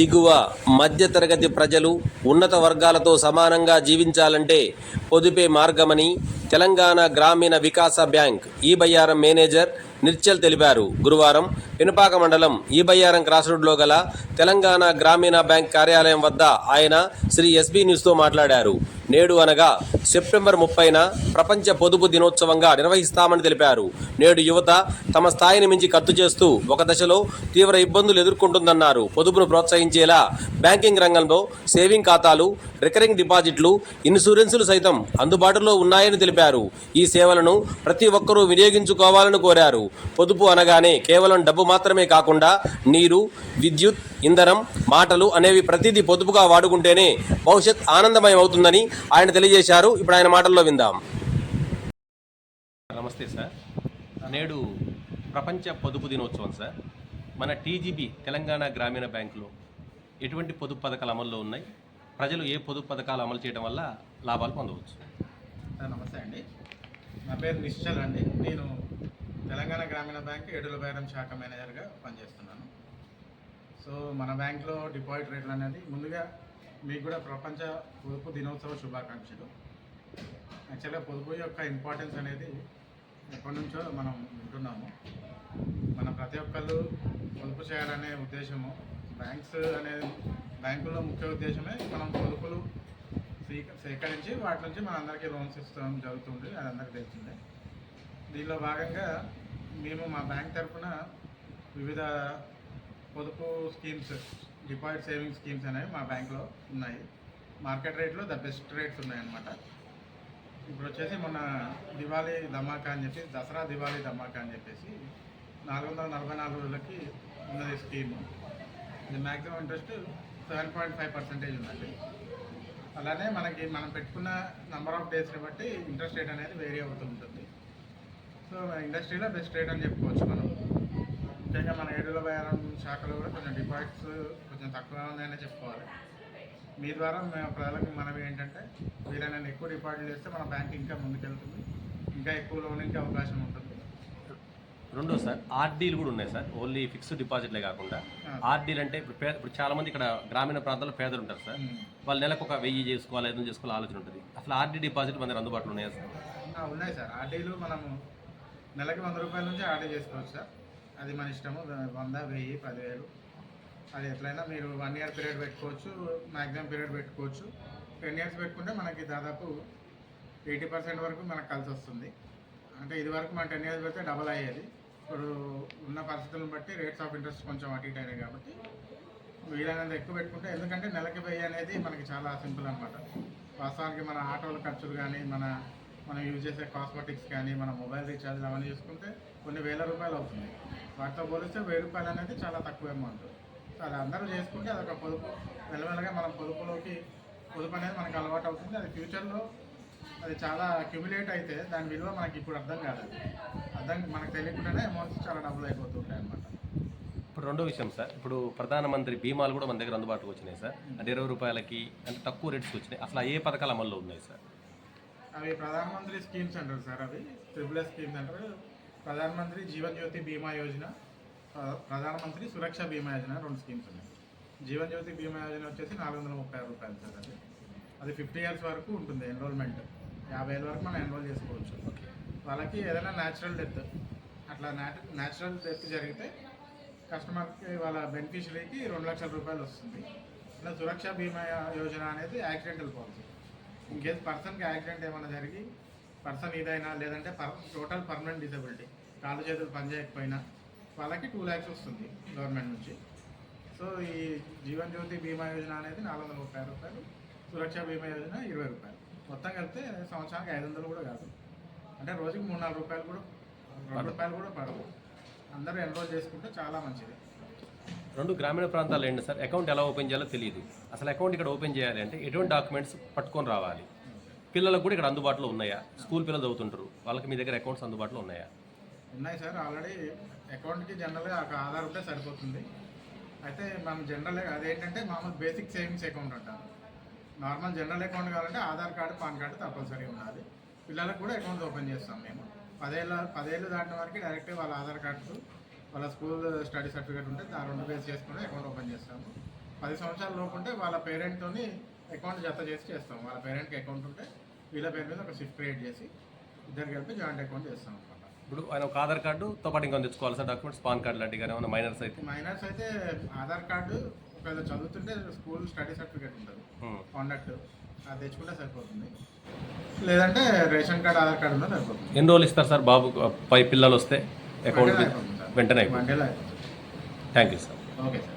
దిగువ మధ్యతరగతి ప్రజలు ఉన్నత వర్గాలతో సమానంగా జీవించాలంటే పొదుపే మార్గమని తెలంగాణ గ్రామీణ వికాస బ్యాంక్ ఈ మేనేజర్ నిర్చల్ తెలిపారు. గురువారం పెనుపాక మండలం ఈ క్రాస్ రోడ్లో గల తెలంగాణ గ్రామీణ బ్యాంక్ కార్యాలయం వద్ద ఆయన శ్రీ ఎస్బీ న్యూస్తో మాట్లాడారు. నేడు అనగా సెప్టెంబర్ ముప్పైన ప్రపంచ పొదుపు దినోత్సవంగా నిర్వహిస్తామని తెలిపారు. నేడు యువత తమ స్థాయిని మించి ఖర్చు చేస్తూ ఒక దశలో తీవ్ర ఇబ్బందులు ఎదుర్కొంటుందన్నారు. పొదుపును ప్రోత్సహించేలా బ్యాంకింగ్ రంగంలో సేవింగ్ ఖాతాలు రికరింగ్ డిపాజిట్లు ఇన్సూరెన్సులు సైతం అందుబాటులో ఉన్నాయని తెలిపారు. ఈ సేవలను ప్రతి ఒక్కరూ వినియోగించుకోవాలని కోరారు. పొదుపు అనగానే కేవలం డబ్బు మాత్రమే కాకుండా నీరు విద్యుత్ ఇంధనం మాటలు అనేవి ప్రతిదీ పొదుపుగా వాడుకుంటేనే భవిష్యత్ ఆనందమయం అవుతుందని ఆయన తెలియజేశారు. ఇప్పుడు ఆయన మాటల్లో విందాం. నమస్తే సార్. నేడు ప్రపంచ పొదుపు దినోత్సవం సార్. మన టీజీబీ తెలంగాణ గ్రామీణ బ్యాంకులో ఎటువంటి పొదుపు పథకాలు అమల్లో ఉన్నాయి? ప్రజలు ఏ పొదుపు పథకాలు అమలు చేయడం వల్ల లాభాలు పొందవచ్చు? సార్ నమస్తే అండి. నా పేరు నిశ్చల్ అండి. నేను తెలంగాణ గ్రామీణ బ్యాంక్ ఏడుల బేరం శాఖ మేనేజర్గా పనిచేస్తున్నాను. సో మన బ్యాంక్లో డిపాజిట్ రేట్లు అనేది ముందుగా మీకు కూడా ప్రపంచ పొదుపు దినోత్సవ శుభాకాంక్షలు. యాక్చువల్గా పొదుపు యొక్క ఇంపార్టెన్స్ అనేది ఎప్పటి నుంచో మనం వింటున్నాము. మన ప్రతి ఒక్కళ్ళు పొదుపు చేయాలనే ఉద్దేశము బ్యాంక్స్ అనేది బ్యాంకుల్లో ముఖ్య ఉద్దేశమే మనం పొదుపులు సేకరించి వాటి నుంచి మనందరికీ లోన్స్ ఇస్తాం జరుగుతుంది అది అందరికీ తెలిసిందే. దీనిలో భాగంగా మేము మా బ్యాంక్ తరఫున వివిధ పొదుపు స్కీమ్స్ డిపాజిట్ సేవింగ్ స్కీమ్స్ అనేవి మా బ్యాంక్లో ఉన్నాయి. మార్కెట్ రేట్లో ద బెస్ట్ రేట్స్ ఉన్నాయన్నమాట. ఇప్పుడు వచ్చేసి మొన్న దివాళీ ధమాకా అని చెప్పి దసరా దివాళీ ధమాకా అని చెప్పేసి నాలుగు వందల నలభై నాలుగు రోజులకి ఉన్నది స్కీమ్. ఇది maximum interest seven point five percentage ఉందండి. అలానే మనకి మనం పెట్టుకున్న నెంబర్ ఆఫ్ డేస్ని బట్టి ఇంట్రెస్ట్ రేట్ అనేది వేరీ అవుతూ ఉంటుంది. సో ఇండస్ట్రీలో బెస్ట్ రేట్ అని చెప్పుకోవచ్చు మనం. ముఖ్యంగా మన ఏడుల బయారం శాఖలో కూడా కొంచెం డిపాజిట్స్ కొంచెం తక్కువ ఉన్నాయని చెప్పుకోవాలి. మీ ద్వారా మేము ప్రజలకు మనవి ఏంటంటే వీలైనా ఎక్కువ డిపాజిట్ చేస్తే మన బ్యాంక్ ఇంకా ముందుకెళ్తుంది. ఇంకా ఎక్కువ లోన్కి అవకాశం ఉంటుంది. రెండో సార్ ఆర్డీలు కూడా ఉన్నాయి సార్. ఓన్లీ ఫిక్స్డ్ డిపాజిట్లే కాకుండా. ఆర్డీలు అంటే ఇప్పుడు పేద ఇప్పుడు చాలా మంది ఇక్కడ గ్రామీణ ప్రాంతాల్లో పేదలు ఉంటారు సార్. వాళ్ళు నెలకు ఒక వెయ్యి చేసుకోవాలి ఐదు వందలు చేసుకోవాలి ఆలోచన ఉంటుంది. అసలు ఆర్డీ డిపాజిట్ మన దగ్గర అందుబాటులో ఉన్నాయా సార్? ఉన్నాయి సార్. ఆర్డీలు మనము నెలకి వంద రూపాయల నుంచి ఆర్డీ చేసుకోవచ్చు సార్. అది మన ఇష్టము. వంద వెయ్యి పదివేలు. అది ఎట్లయినా మీరు వన్ ఇయర్ పీరియడ్ పెట్టుకోవచ్చు మ్యాక్సిమం పీరియడ్ పెట్టుకోవచ్చు. టెన్ ఇయర్స్ పెట్టుకుంటే మనకి దాదాపు ఎయిటీ పర్సెంట్ వరకు మనకు కలిసి వస్తుంది. అంటే ఇది వరకు మన టెన్ ఇయర్స్ పెడితే డబల్ అయ్యేది. ఇప్పుడు ఉన్న పరిస్థితులను బట్టి రేట్స్ ఆఫ్ ఇంట్రెస్ట్ కొంచెం అటు ఇటు అయినాయి కాబట్టి వీలైనంత ఎక్కువ పెట్టుకుంటే ఎందుకంటే నెలకి వెయ్యి అనేది మనకి చాలా సింపుల్ అనమాట వాస్తవానికి మన ఆటోల ఖర్చులు కానీ మన మనం యూజ్ చేసే కాస్మెటిక్స్ కానీ మన మొబైల్ రీఛార్జ్ అవన్నీ చూసుకుంటే కొన్ని వేల రూపాయలు అవుతుంది. వాటితో పోలిస్తే వెయ్యి రూపాయలు అనేది చాలా తక్కువ అమౌంట్ సో అది అందరూ చేసుకుంటే అదొక పొదుపు. మెల్లమెల్లగా మనం పొదుపులోకి పొదుపు అనేది మనకు అలవాటు అవుతుంది. అది ఫ్యూచర్లో అది చాలా అక్యుములేట్ అయితే దాని విలువ మనకి ఇప్పుడు అర్థం కాదు. అర్థం మనకు తెలియకుండానే అమౌంట్స్ చాలా డబ్బులు అయిపోతుంటాయి అనమాట ఇప్పుడు రెండో విషయం సార్. ఇప్పుడు ప్రధానమంత్రి బీమాలు కూడా మన దగ్గర అందుబాటులోకి వచ్చినాయి సార్. అంటే ఇరవై రూపాయలకి అంటే తక్కువ రేట్స్కి వచ్చినాయి. అసలు ఏ పథకాలు అమల్లో ఉన్నాయి సార్? అవి ప్రధానమంత్రి స్కీమ్స్ అంటారు సార్ అవి. ట్రిపుల్ ఎస్ స్కీమ్స్ అంటారు. ప్రధానమంత్రి జీవన్ జ్యోతి బీమా యోజన ప్ర- ప్రధానమంత్రి సురక్ష బీమా యోజన రెండు స్కీమ్స్ ఉన్నాయి. జీవన్ జ్యోతి బీమా యోజన వచ్చేసి నాలుగు వందల ముప్పై ఆరు రూపాయలు సార్ అది. అది ఫిఫ్టీ ఇయర్స్ వరకు ఉంటుంది ఎన్రోల్మెంట్ యాభై ఏళ్ళ వరకు మనం ఎన్రోల్ చేసుకోవచ్చు. వాళ్ళకి ఏదైనా న్యాచురల్ డెత్ అట్లా న్యాచురల్ డెత్ జరిగితే కస్టమర్కి వాళ్ళ బెనిఫిషరీకి రెండు లక్షల రూపాయలు వస్తుంది. ఇలా సురక్ష బీమా యోజన అనేది యాక్సిడెంటల్ పాలసీ ఇన్ కేస్ పర్సన్కి యాక్సిడెంట్ ఏమైనా జరిగి పర్సన్ ఇదైనా లేదంటే పర్ టోటల్ పర్మనెంట్ డిసబిలిటీ కాళ్ళు చేతులు పనిచేయకపోయినా వాళ్ళకి టూ ల్యాక్స్ వస్తుంది గవర్నమెంట్ నుంచి. సో ఈ జీవన్ జ్యోతి బీమా యోజన అనేది నాలుగు వందల ముప్పై రూపాయలు సురక్ష బీమా యోజన ఇరవై రూపాయలు. మొత్తం కలిపితే సంవత్సరానికి ఐదు వందలు కూడా కాదు. అంటే రోజుకి మూడు నాలుగు రూపాయలు కూడా రెండు రూపాయలు కూడా పడవు. అందరూ ఎన్రోల్ చేసుకుంటే చాలా మంచిది. రెండు గ్రామీణ ప్రాంతాలు ఏంటి సార్? అకౌంట్ ఎలా ఓపెన్ చేయాలో తెలియదు అసలు అకౌంట్ ఇక్కడ ఓపెన్ చేయాలి అంటే ఎటువంటి డాక్యుమెంట్స్ పట్టుకొని రావాలి? పిల్లలకు కూడా ఇక్కడ అందుబాటులో ఉన్నాయా? స్కూల్ పిల్లలు చదువుతుంటారు. వాళ్ళకి మీ దగ్గర అకౌంట్స్ అందుబాటులో ఉన్నాయా? ఉన్నాయి సార్. ఆల్రెడీ అకౌంట్కి జనరల్గా ఒక ఆధార్ ఉంటే సరిపోతుంది. అయితే మనం జనరల్గా అదేంటంటే మామూలు బేసిక్ సేవింగ్స్ అకౌంట్ అంటారు. నార్మల్ జనరల్ అకౌంట్ కావాలంటే ఆధార్ కార్డు పాన్ కార్డు తప్పనిసరిగా ఉండాలి. పిల్లలకు కూడా అకౌంట్ ఓపెన్ చేస్తాం మేము. పదేళ్ళ పదేళ్ళు దాటిన వరకు డైరెక్ట్ వాళ్ళ ఆధార్ కార్డు వాళ్ళ స్కూల్ స్టడీ సర్టిఫికేట్ ఉంటే ఆ రెండు బేస్ చేసుకుని అకౌంట్ ఓపెన్ చేస్తాము. పది సంవత్సరాల లోపు ఉంటే వాళ్ళ పేరెంట్తోని అకౌంట్ జత చేసి చేస్తాం వాళ్ళ పేరెంట్కి అకౌంట్ ఉంటే వీళ్ళ పేరు మీద ఒక షిఫ్ట్ క్రియేట్ చేసి ఇద్దరు కలిపి జాయింట్ అకౌంట్ చేస్తాం అనమాట ఇప్పుడు ఆయన ఒక ఆధార్ కార్డుతో పాటు ఇంకొన్ని తెచ్చుకోవాలి సార్ డాక్యుమెంట్స్ పాన్ కార్డు లాంటివి కానీ మైనర్స్ అయితే? మైనర్స్ అయితే ఆధార్ కార్డు ఒకవేళ చదువుతుంటే స్కూల్ స్టడీ సర్టిఫికేట్ ఉంటుంది. కాండక్ట్ అది తెచ్చుకుంటే సరిపోతుంది. లేదంటే రేషన్ కార్డ్ ఆధార్ కార్డు ఉన్నా సరిపోతుంది. ఎన్ని రోజులు ఇస్తారు సార్ బాబు? పై పిల్లలు వస్తే అకౌంట్ వెంటనే అయిపోతుంది. Thank you sir okay sir